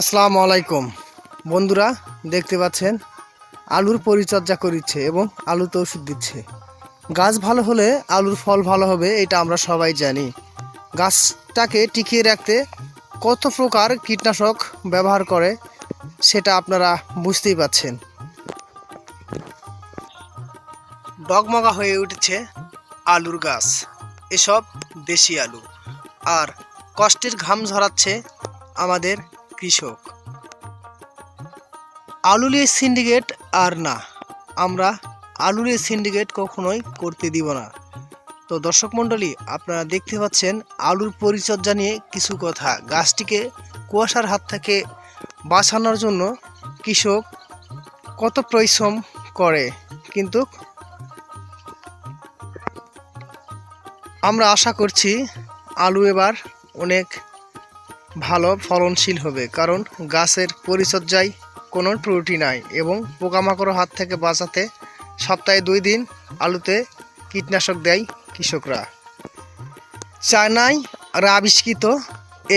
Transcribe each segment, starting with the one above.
আসসালামু আলাইকুম। বন্ধুরা, দেখতে পাচ্ছেন, আলুর পরিচর্যা করছে এবং আলুতে ওষুধ দিচ্ছে। গাছ ভালো হলে আলুর ফল ভালো হবে, এটা আমরা সবাই জানি। গাছটাকে টিকিয়ে রাখতে কত প্রকার কীটনাশক ব্যবহার করে, সেটা আপনারা বুঝতেই পাচ্ছেন। ডগমগা হয়ে উঠেছে আলুর গাছ। এসব দেশি আলু। আর কষ্টের ঘাম ঝরাচ্ছে আমাদের কৃষক। আলুলিয়ে সিন্ডিকেট আর না, আমরা আলুলিয়ে সিন্ডিকেট কখনোই করতে দিব না। তো দর্শক মণ্ডলী, আপনারা দেখতে পাচ্ছেন আলুর পরিচর্যা নিয়ে কিছু কথা। গাছটিকে কুয়াশার হাত থেকে বাঁচানোর জন্য কৃষক কত পরিশ্রম করে, কিন্তু আমরা আশা করছি আলু এবার অনেক ভালো ফলনশীল হবে, কারণ গাছের পরিচর্যায় কোনো ত্রুটি নাই এবং পোকামাকড় হাত থেকে বাঁচাতে সপ্তাহে দুই দিন আলুতে কীটনাশক দেয় কৃষকরা। চায়নায় আর আবিষ্কৃত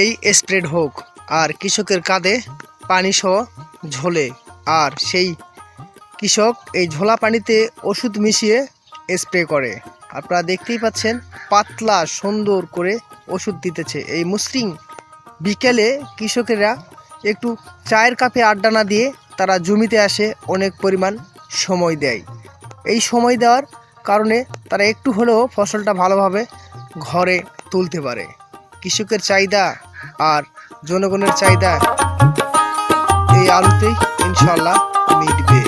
এই স্প্রেড হোক আর কৃষকের কাঁধে পানি সহ ঝোলে আর সেই কৃষক এই ঝোলা পানিতে ওষুধ মিশিয়ে স্প্রে করে। আপনারা দেখতেই পাচ্ছেন, পাতলা সুন্দর করে ওষুধ দিতেছে। এই মসৃণ বিকেলে কৃষকেরা একটু চায়ের কাপে আড্ডা না দিয়ে তারা জমিতে আসে অনেক পরিমাণ সময় দেয়। এই সময় দেওয়ার কারণে তারা একটু হলেও ফসলটা ভালোভাবে ঘরে তুলতে পারে। কৃষকের চাহিদা আর জনগণের চাহিদা এই আলুতেই ইনশাল্লাহ মিটবে।